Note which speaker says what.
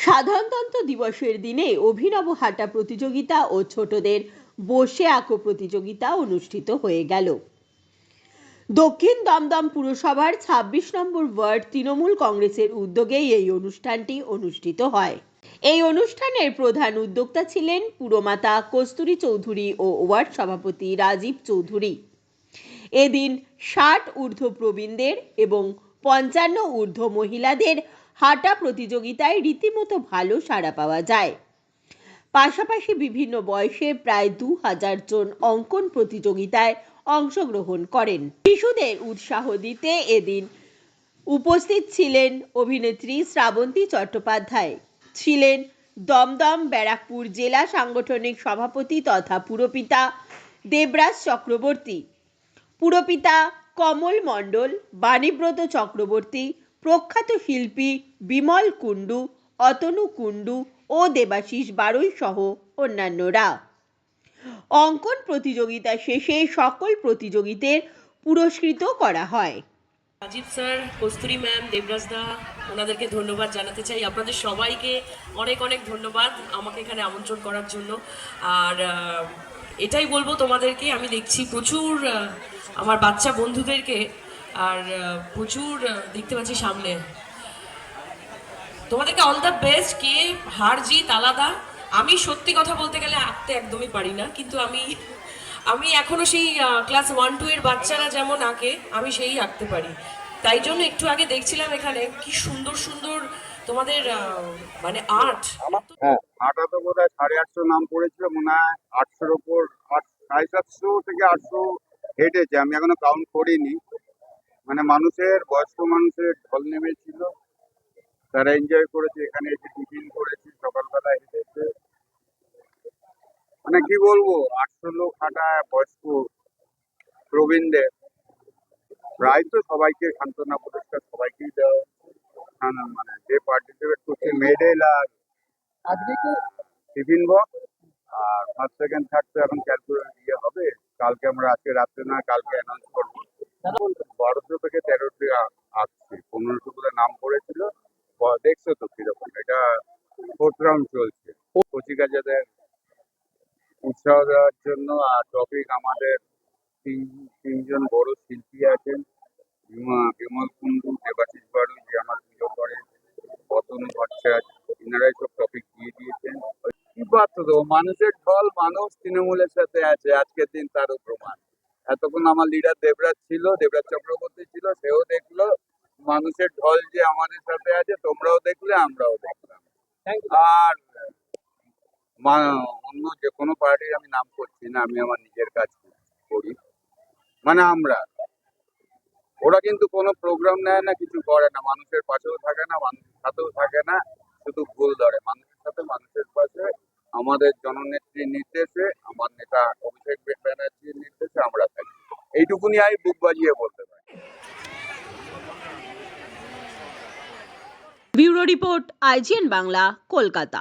Speaker 1: সাধারণতন্ত্র দিবসের দিনে অভিনব হাঁটা প্রতিযোগিতা ও ছোটদের বসে আঁকো প্রতিযোগিতা অনুষ্ঠিত হয়ে গেল। দক্ষিণ দমদম পুরসভার ২৬ নম্বর ওয়ার্ড তৃণমূল কংগ্রেসের উদ্যোগেই এই অনুষ্ঠানটি অনুষ্ঠিত হয়। এই অনুষ্ঠানের প্রধান উদ্যোক্তা ছিলেন পুরমাতা কস্তুরী চৌধুরী ও ওয়ার্ড সভাপতি রাজীব চৌধুরী। এদিন ষাট ঊর্ধ্ব প্রবীণদের এবং পঞ্চান্ন ঊর্ধ্ব মহিলাদের হাঁটা প্রতিযোগিতায় রীতিমতো ভালো সাড়া পাওয়া যায়। পাশাপাশি বিভিন্ন বয়সে প্রায় দু হাজার জন অঙ্কন প্রতিযোগিতায় অংশগ্রহণ করেন। শিশুদের উৎসাহ দিতে এদিন উপস্থিত ছিলেন অভিনেত্রী শ্রাবন্তী চট্টোপাধ্যায়। ছিলেন দমদম ব্যারাকপুর জেলা সাংগঠনিক সভাপতি তথা পুরপিতা দেবরাজ চক্রবর্তী। পুরপিতা কমল মণ্ডল, বাণীব্রত চক্রবর্তী প্রখ্যাত শিল্পী বিমল কুণ্ডু, অতনু কুণ্ডু ও দেবাশিস বারুই সহ অন্যান্যরা। অঙ্কন প্রতিযোগিতা শেষে সকল প্রতিযোগীদের পুরস্কৃত করা হয়।
Speaker 2: রাজীব স্যার, কস্তুরি ম্যাম, দেবরাজ দা, ওনাদেরকে ধন্যবাদ জানাতে চাই। আপনাদের সবাইকে অনেক অনেক ধন্যবাদ আমাকে এখানে আমন্ত্রণ করার জন্য। আর এটাই বলব তোমাদেরকে, আমি দেখছি প্রচুর আমার বাচ্চা বন্ধুদেরকে আর প্রচুর দেখতে পাচ্ছি সামনে। তোমাদেরকে অল দ্য বেস্ট কে হার জিত আলাদা। আমি সত্যি কথা বলতে গেলে আঁকতে একদমই পারি না কিন্তু আমি আমি এখনও সেই ক্লাস ওয়ান টু এর বাচ্চারা যেমন আঁকে আমি সেই আঁকতে পারি। তাই জন্য একটু আগে দেখছিলাম এখানে কি সুন্দর সুন্দর তোমাদের আহ, মানে আর্ট
Speaker 3: হ্যাঁ আটা তো বোধ হয় সাড়ে আটশো নাম পড়েছিল মনে হয় আটশোর ওপর আট সাড়ে সাতশো থেকে আটশো হেঁটেছে আমি এখনও কাউন্ট করিনি। মানে মানুষের বয়স্ক মানুষের ঢল নেমেছিল। তারা এনজয় করেছে এখানে এসে টিফিন করেছে সকালবেলা হেঁটেছে। মানে কি বলব আটশো লোক হাঁটা বয়স্ক প্রবীণদের। প্রায় তো সবাইকে সান্ত্বনা পুরস্কার সবাইকেই দেওয়া মানে যে পার্টিসিপেট করছে মেডেল আর
Speaker 4: আজকে কি?
Speaker 3: টিফিন বক্স আর ফার্স্ট সেকেন্ড থার্ড তো এখন ক্যালকুলেট ইয়ে হবে। কালকে আমরা আজকে রাত্রে না কালকে অ্যানাউন্স করব। বারোশো থেকে তেরোশো আসছে। পনেরোশো করে নাম পড়েছিল। দেখছ তো কীরকম? এটা ফোর্থ রাউন্ড চলছে। কচিকাচাদের উৎসাহ দেওয়ার জন্য আর টপিক আমাদের তিন, তিনজন বড় শিল্পী আছেন। বিমা- বিমল কুণ্ডু, দেবাশিস বাড়ু, যে আমার প্রিয় করে। অতনু ভট্টাচার্য, এনারাই সব টপিক দিয়ে দিয়েছেন। কি বার্তা দেবো? মানুষের ঢল, মানুষ তৃণমূলের সাথে আছে। আজকের দিন তারও প্রমাণ। এতক্ষণ আমার লিডার দেবরাজ ছিল দেবরাজ চক্রবর্তী ছিল সেও দেখল। মানুষের ঢল যে আমাদের সাথে আছে তোমরাও দেখলে আমরাও দেখলাম। আর অন্য যে কোনো পার্টির আমি নাম করছি না আমি আমার নিজের কাজ করি। মানে আমরা। ওরা কিন্তু কোনো প্রোগ্রাম নেয় না কিছু করে না। মানুষের পাশেও থাকে না মানুষের সাথেও থাকে না। শুধু ভুল ধরে। মানুষের সাথে মানুষের পাশে আমাদের জননেত্রীর নির্দেশে আমার নেতা অভিষেক ব্যানার্জির নির্দেশে আমরা থাকি এইটুকুনি আমি বুক বাজিয়ে বলতে পারি।
Speaker 1: Bureau report IGN Bangla Kolkata.